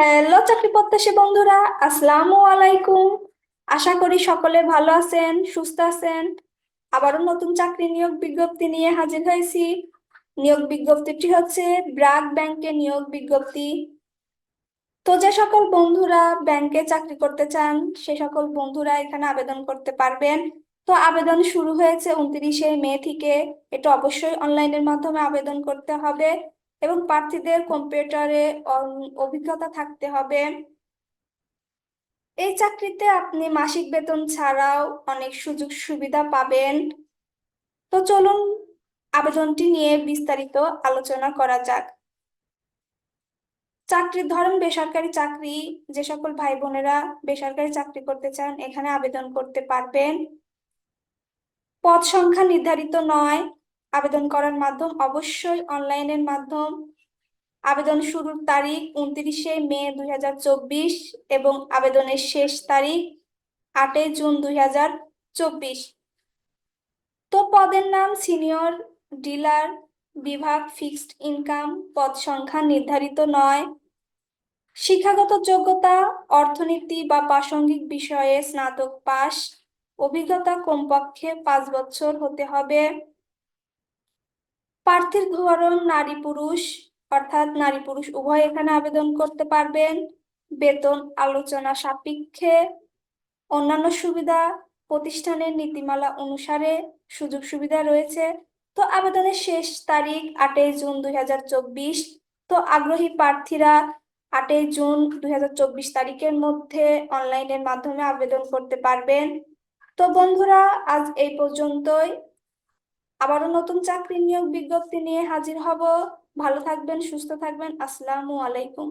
Hello চাকরি প্রত্যাশী বন্ধুরা, আসসালামু আলাইকুম। আশা করি সকলে ভালো আছেন, সুস্থ আছেন। আবারও নতুন চাকরি নিয়োগ বিজ্ঞপ্তি নিয়ে হাজির হয়েছি। নিয়োগ বিজ্ঞপ্তিটি হচ্ছে ব্র্যাক ব্যাংকে নিয়োগ বিজ্ঞপ্তি। তো যে সকল বন্ধুরা ব্যাংকে চাকরি করতে চান, সে সকল বন্ধুরা এখানে আবেদন করতে পারবেন। তো আবেদন শুরু হয়েছে উনত্রিশে মে থেকে। এটা অবশ্যই অনলাইনের মাধ্যমে আবেদন করতে হবে। এবং প্রার্থীদের কম্পিউটারে অভিজ্ঞতা থাকতে হবে। এই চাকরিতে আপনি মাসিক বেতন ছাড়াও অনেক সুযোগ সুবিধা পাবেন। তো চলুন আবেদনটি নিয়ে বিস্তারিত আলোচনা করা যাক। চাকরির ধরন, বেসরকারি চাকরি, যে সকল ভাই বোনেরা বেসরকারি চাকরি করতে চান, এখানে আবেদন করতে পারবেন। পদ সংখ্যা নির্ধারিত নয় আবেদন করার মাধ্যম অবশ্যই অনলাইনের মাধ্যম। আবেদন শুরুর তারিখ উনত্রিশে মে দুই হাজার চব্বিশ এবং আবেদনের শেষ তারিখ আটই জুন দুই হাজার চব্বিশ। তো পদের নাম সিনিয়র, ডিলার, বিভাগ, ফিক্সড ইনকাম, পদ সংখ্যা নির্ধারিত নয়। শিক্ষাগত যোগ্যতা, অর্থনীতি বা প্রাসঙ্গিক বিষয়ে স্নাতক পাস অভিজ্ঞতা কমপক্ষে পাঁচ বছর হতে হবে। প্রার্থীর ধরন নারী পুরুষ, অর্থাৎ নারী পুরুষ উভয় এখানে আবেদন করতে পারবেন। বেতন আলোচনা সাপেক্ষে। অন্যান্য সুবিধা প্রতিষ্ঠানের নীতিমালা অনুসারে সুযোগ সুবিধা রয়েছে। তো আবেদনের শেষ তারিখ আটই জুন দুই হাজার চব্বিশ। তো আগ্রহী প্রার্থীরা আটই জুন দুই হাজার চব্বিশ তারিখের মধ্যে অনলাইনের মাধ্যমে আবেদন করতে পারবেন। তো বন্ধুরা, আজ এই পর্যন্তই। আবারও নতুন চাকরি নিয়োগ বিজ্ঞপ্তি নিয়ে হাজির হব। ভালো থাকবেন সুস্থ থাকবেন। আসসালামু আলাইকুম।